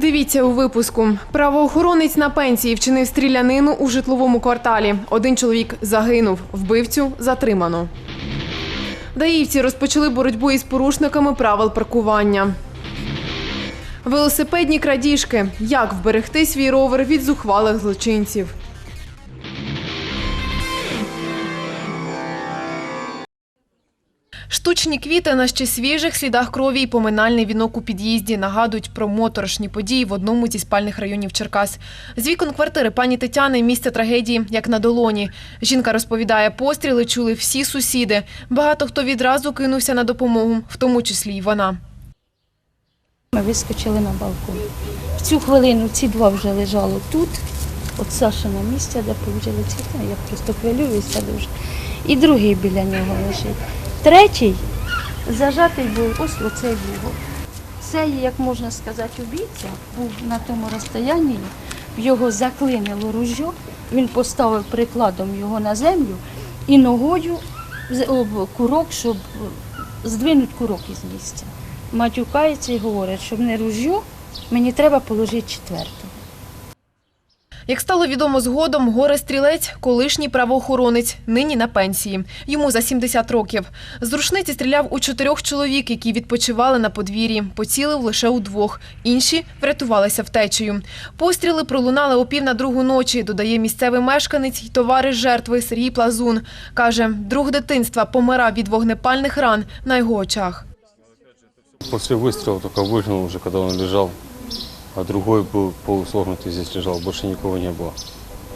Дивіться у випуску. Правоохоронець на пенсії вчинив стрілянину у житловому кварталі. Один чоловік загинув, вбивцю затримано. Даївці розпочали боротьбу із порушниками правил паркування. Велосипедні крадіжки. Як вберегти свій ровер від зухвалих злочинців? Штучні квіти на ще свіжих слідах крові і поминальний вінок у під'їзді нагадують про моторошні події в одному зі спальних районів Черкас. З вікон квартири пані Тетяни місце трагедії як на долоні. Жінка розповідає, постріли чули всі сусіди. Багато хто відразу кинувся на допомогу, в тому числі й вона. Ми вискочили на балкон. В цю хвилину ці два вже лежали тут. От Саша на місці, де положили ці, я просто хвилююся дуже. І другий біля нього лежить. Третій зажатий був ось оцей вугол. Цей, як можна сказати, убійця був на тому розстоянні, його заклинило ружьо, він поставив прикладом його на землю і ногою об курок, щоб здвинути курок із місця. Матюкається і говорить, щоб не ружьо, мені треба положити четверту. Як стало відомо згодом, горе стрілець колишній правоохоронець, нині на пенсії. Йому за 70 років. З рушниці стріляв у чотирьох чоловік, які відпочивали на подвір'ї. Поцілив лише у двох. Інші врятувалися втечею. Постріли пролунали о пів на другу ночі, додає місцевий мешканець й товариш жертви Сергій Плазун. Каже, друг дитинства помирав від вогнепальних ран на його очах. После выстрела только выжил уже, когда он лежал, а другой был полусогнутый здесь лежал, больше никого не было.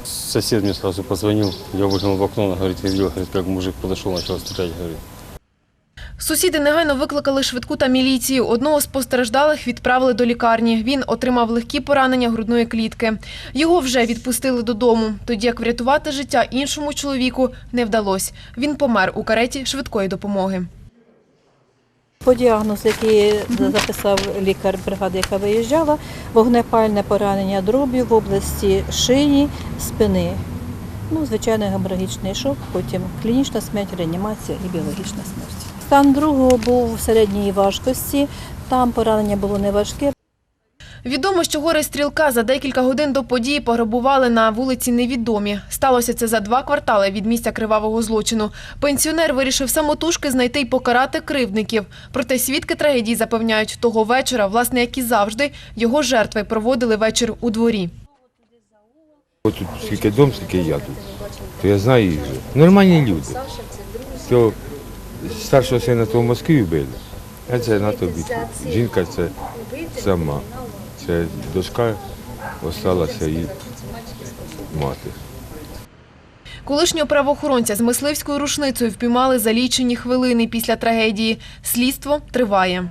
Сосед мне сразу позвонил, я выглянул в окно, он говорит, видел, говорит, как мужик подошел, начал стрелять, говорит. Сусіди негайно викликали швидку та міліцію. Одного з постраждалих відправили до лікарні. Він отримав легкі поранення грудної клітки. Його вже відпустили додому. Тоді як врятувати життя іншому чоловіку не вдалося. Він помер у кареті швидкої допомоги. По діагнозу, який записав лікар бригади, яка виїжджала, вогнепальне поранення дробів в області шиї, спини. Ну, звичайно, геморрагічний шок, потім клінічна смерть, реанімація і біологічна смерть. Стан другого був середньої важкості, там поранення було неважке, Відомо, що горе стрілка за декілька годин до події пограбували на вулиці Невідомі. Сталося це за два квартали від місця кривавого злочину. Пенсіонер вирішив самотужки знайти й покарати кривдників. Проте свідки трагедії запевняють, того вечора, власне, як і завжди, його жертви проводили вечір у дворі. От тут скільки дом, скільки я тут, то я знаю їх вже. Нормальні люди. То старшого сина то в Москві вбили, а це на тобі. Жінка це сама. Це дочка осталася і мати. Колишнього правоохоронця з мисливською рушницею впіймали за лічені хвилини після трагедії. Слідство триває.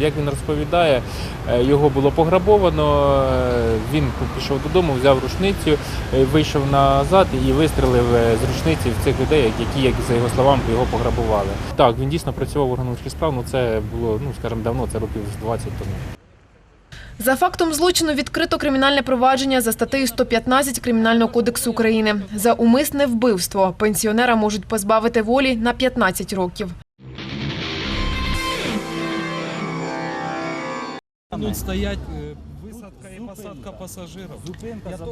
Як він розповідає, е, його було пограбовано. е, Він пішов додому, взяв рушницю, е, вийшов назад і вистрелив е, з рушниці в цих людей, які, як за його словами, його пограбували. Так, він дійсно працював в органах справ, ну це було, ну скажімо, давно, це років 20 тому. За фактом злочину відкрито кримінальне провадження за статтею 115 Кримінального кодексу України. За умисне вбивство пенсіонера можуть позбавити волі на 15 років. Тут стоять е, висадка і посадка пасажирів.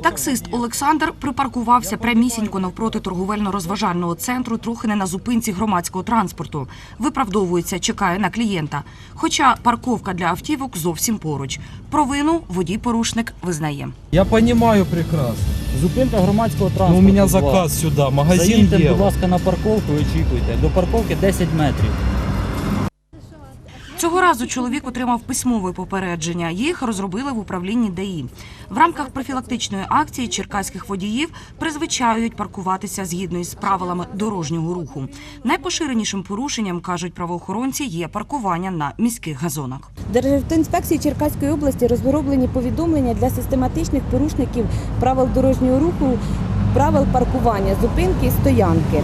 Таксист Олександр припаркувався прямісінько навпроти торговельно-розважального центру, трохи не на зупинці громадського транспорту. Виправдовується, чекає на клієнта. Хоча парковка для автівок зовсім поруч. Провину водій-порушник визнає. Я розумію прекрасно. Зупинка громадського Ну, транспорту. у мене заказ сюди, магазин Заїдьте, будь ласка, на парковку і очікуйте. До парковки 10 метрів. Цього разу чоловік отримав письмове попередження. Їх розробили в управлінні ДАІ. В рамках профілактичної акції черкаських водіїв призвичаюють паркуватися згідно із правилами дорожнього руху. Найпоширенішим порушенням кажуть правоохоронці є паркування на міських газонах. Державтоінспекції Черкаської області розроблені повідомлення для систематичних порушників правил дорожнього руху, правил паркування, зупинки і стоянки.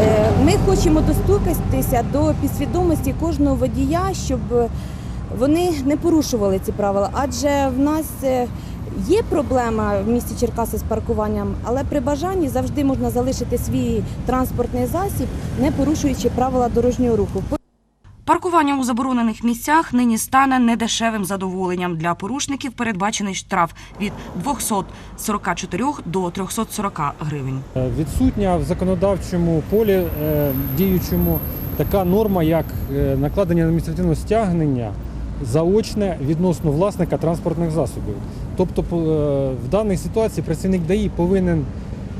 Е, Ми хочемо достукатися до підсвідомості кожного водія, щоб вони не порушували ці правила, адже в нас е, є проблема в місті Черкаси з паркуванням, але при бажанні завжди можна залишити свій транспортний засіб, не порушуючи правила дорожнього руху. Паркування у заборонених місцях нині стане недешевим задоволенням. Для порушників передбачений штраф від 244 до 340 гривень. Е, Відсутня в законодавчому полі е, діючому така норма, як е, накладення адміністративного стягнення заочне відносно власника транспортних засобів. Тобто в даній ситуації працівник ДАІ повинен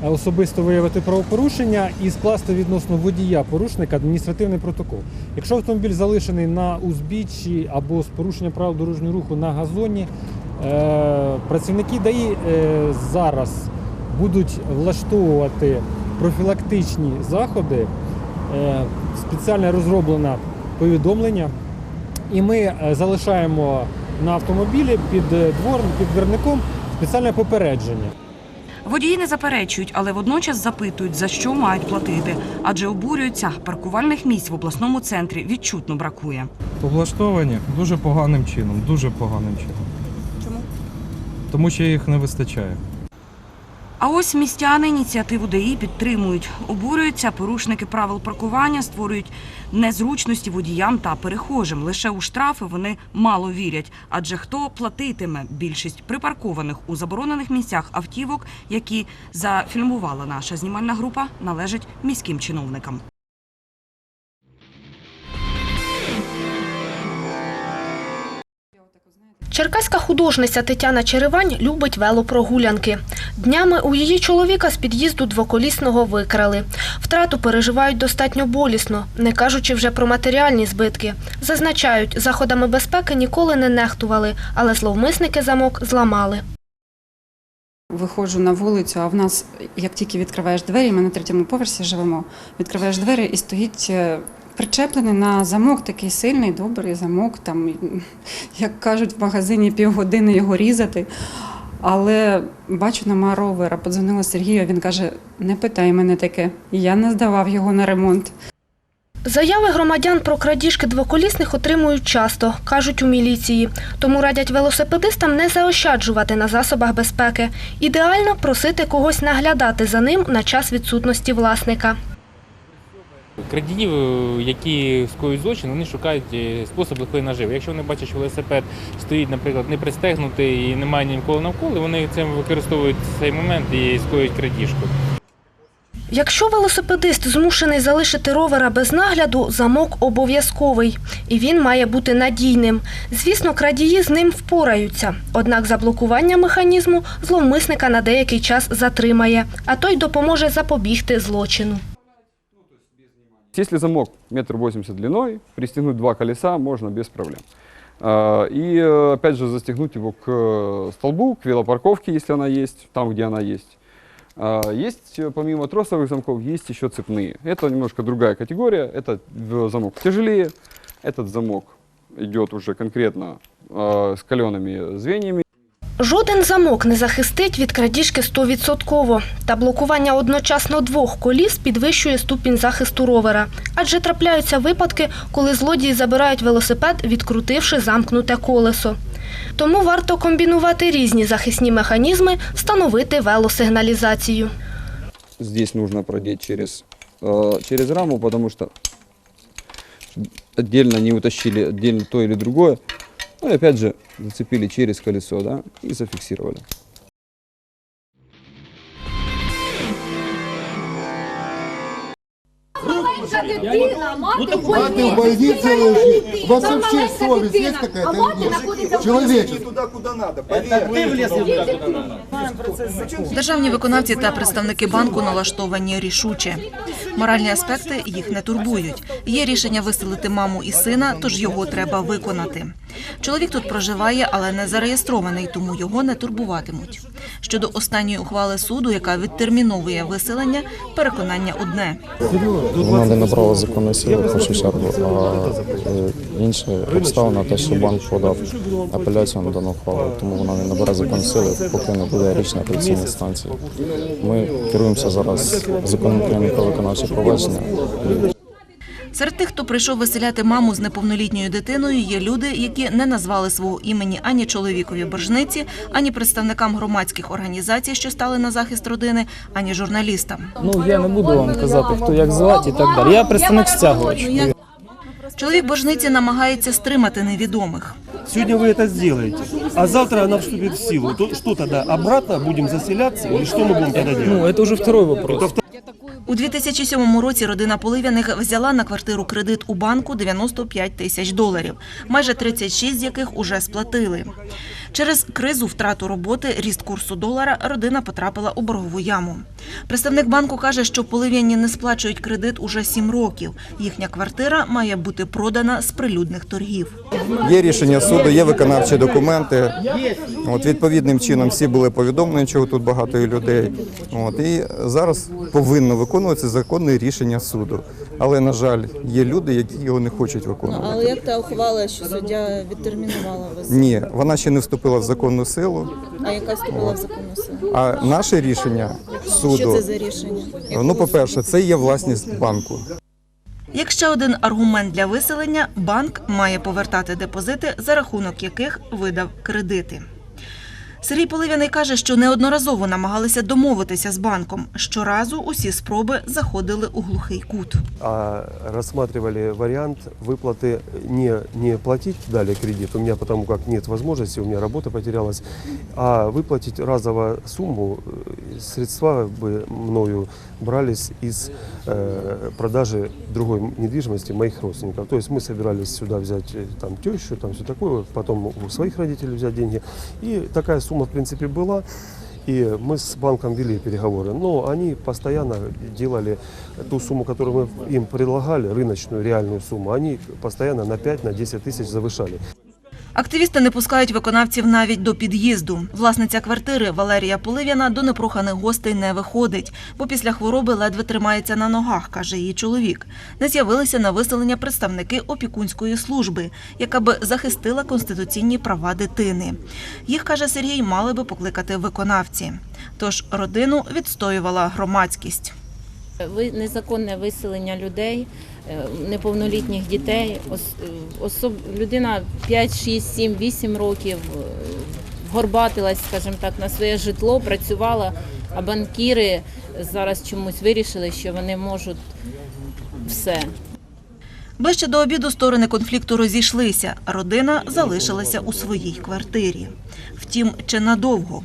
особисто виявити правопорушення і скласти відносно водія порушника адміністративний протокол. Якщо автомобіль залишений на узбіччі або з порушенням правил дорожнього руху на газоні, е, працівники ДАІ е, зараз будуть влаштовувати профілактичні заходи. Е, Спеціально розроблено повідомлення, і ми залишаємо на автомобілі під двором, під дверником спеціальне попередження. Водії не заперечують, але водночас запитують, за що мають платити, адже обурюються паркувальних місць в обласному центрі відчутно бракує. Облаштовані дуже поганим чином, дуже поганим чином. Чому? Тому що їх не вистачає. А ось містяни ініціативу ДАІ підтримують. Обурюються порушники правил паркування, створюють незручності водіям та перехожим. Лише у штрафи вони мало вірять. Адже хто платитиме більшість припаркованих у заборонених місцях автівок, які зафільмувала наша знімальна група, належить міським чиновникам. Черкаська художниця Тетяна Черевань любить велопрогулянки. Днями у її чоловіка з під'їзду двоколісного викрали. Втрату переживають достатньо болісно, не кажучи вже про матеріальні збитки. Зазначають, заходами безпеки ніколи не нехтували, але зловмисники замок зламали. Виходжу на вулицю, а в нас, як тільки відкриваєш двері, ми на третьому поверсі живемо, відкриваєш двері і стоїть е, причеплений на замок, такий сильний, добрий замок. Там, як кажуть, в магазині півгодини його різати. Але бачу, нема ровера. Подзвонила Сергію, він каже: не питай мене таке. Я не здавав його на ремонт. Заяви громадян про крадіжки двоколісних отримують часто, кажуть у міліції. Тому радять велосипедистам не заощаджувати на засобах безпеки. Ідеально просити когось наглядати за ним на час відсутності власника. Крадіїв, е, які скоюють злочин, вони шукають е, спосіб легкої наживи. Якщо вони бачать, що велосипед стоїть, наприклад, не пристегнутий і немає ніколи навколо, вони цим використовують цей момент і скоюють крадіжку. Якщо велосипедист змушений залишити ровера без нагляду, замок обов'язковий. І він має бути надійним. Звісно, крадії з ним впораються. Однак заблокування механізму зловмисника на деякий час затримає, а той допоможе запобігти злочину. Если замок метр восемьдесят длиной, пристегнуть два колеса можно без проблем. А, И э, опять же застегнуть его к э, столбу, к велопарковке, если она есть, там, где она есть. А, Есть, э, помимо тросовых замков, есть еще цепные. Это немножко другая категория. Это в- замок тяжелее. Этот замок идет уже конкретно с калеными звеньями. Жоден замок не захистить від крадіжки стовідсотково. Та блокування одночасно двох коліс підвищує ступінь захисту ровера. Адже трапляються випадки, коли злодії забирають велосипед, відкрутивши замкнуте колесо. Тому варто комбінувати різні захисні механізми, встановити велосигналізацію. Здесь нужно продеть через, через раму, потому что отдельно не утащили отдельно то или другое. Ну и опять же зацепили через колесо, да, и зафиксировали. Мати в больнице лежит. У вас вообще совесть есть какая-то или нет? Человеческая. Туда, куда надо, поверь. Державні виконавці та представники банку налаштовані рішуче. Моральні аспекти їх не турбують. Є рішення виселити маму і сина, тож його треба виконати. Чоловік тут проживає, але не зареєстрований, тому його не турбуватимуть. Щодо останньої ухвали суду, яка відтерміновує виселення, переконання одне. Вона не набрала законної сили в першу чергу, а е, інша обставина те, що банк подав апеляцію на дану ухвалу, тому вона не набере законної сили, поки не буде рішення апеляційної станції. Ми керуємося зараз законом України про виконавче провадження. Серед тих, хто прийшов виселяти маму з неповнолітньою дитиною, є люди, які не назвали свого імені ані чоловікові боржниці, ані представникам громадських організацій, що стали на захист родини, ані журналістам. Ну я не буду вам казати, хто як звати і так далі. Я представник стягувачів. Чоловік боржниці намагається стримати невідомих. Сегодня вы это сделаете, а завтра она вступит в силу. То что тогда? Обратно будем заселяться или что мы будем тогда делать? Ну, это уже второй вопрос. У 2007 році родина Поливяних взяла на квартиру кредит у банку 95 тисяч доларів, майже 36 з яких уже сплатили. Через кризу, втрату роботи, ріст курсу долара родина потрапила у боргову яму. Представник банку каже, що полив'яні не сплачують кредит уже 7 років. Їхня квартира має бути продана з прилюдних торгів. Є рішення суду, є виконавчі документи. От відповідним чином всі були повідомлені, чого тут багато людей. От і зараз повинно виконуватися законне рішення суду. Але на жаль, є люди, які його не хочуть виконувати. Але як та ухвала, що суддя відтермінувала вас? Ні, вона ще не вступила в законну силу. А яка вступила в законну силу? А наше рішення суду, Що це за рішення? ну по-перше, це є власність банку. Як ще один аргумент для виселення, банк має повертати депозити, за рахунок яких видав кредити. Сергій Поливяний каже, що неодноразово намагалися домовитися з банком. Щоразу усі спроби заходили у глухий кут. А рассматривали вариант выплаты не, не платить далее кредит, у меня потому как нет возможности, у меня работа потерялась, а выплатить разово сумму, э, средства бы мною брались из э, продажи другой недвижимости моих родственников. То есть мы собирались сюда взять э, там тещу, там все такое, потом у своих родителей взять деньги. И такая сумма, в принципе, была. И мы с банком вели переговоры, но они постоянно делали ту сумму, которую мы им предлагали, рыночную, реальную сумму, они постоянно на 5-10 на 10 тысяч завышали. Активісти не пускають виконавців навіть до під'їзду. Власниця квартири Валерія Поливяна до непроханих гостей не виходить, бо після хвороби ледве тримається на ногах, каже її чоловік. Не з'явилися на виселення представники опікунської служби, яка би захистила конституційні права дитини. Їх, каже Сергій, мали би покликати виконавці. Тож родину відстоювала громадськість. Незаконне виселення людей, неповнолітніх дітей. Ос- е, Особ... Людина 5, 6, 7, 8 років е, горбатилась, скажімо так, на своє житло, працювала, а банкіри зараз чомусь вирішили, що вони можуть все. Ближче до обіду сторони конфлікту розійшлися. Родина залишилася у своїй квартирі. Втім, чи надовго?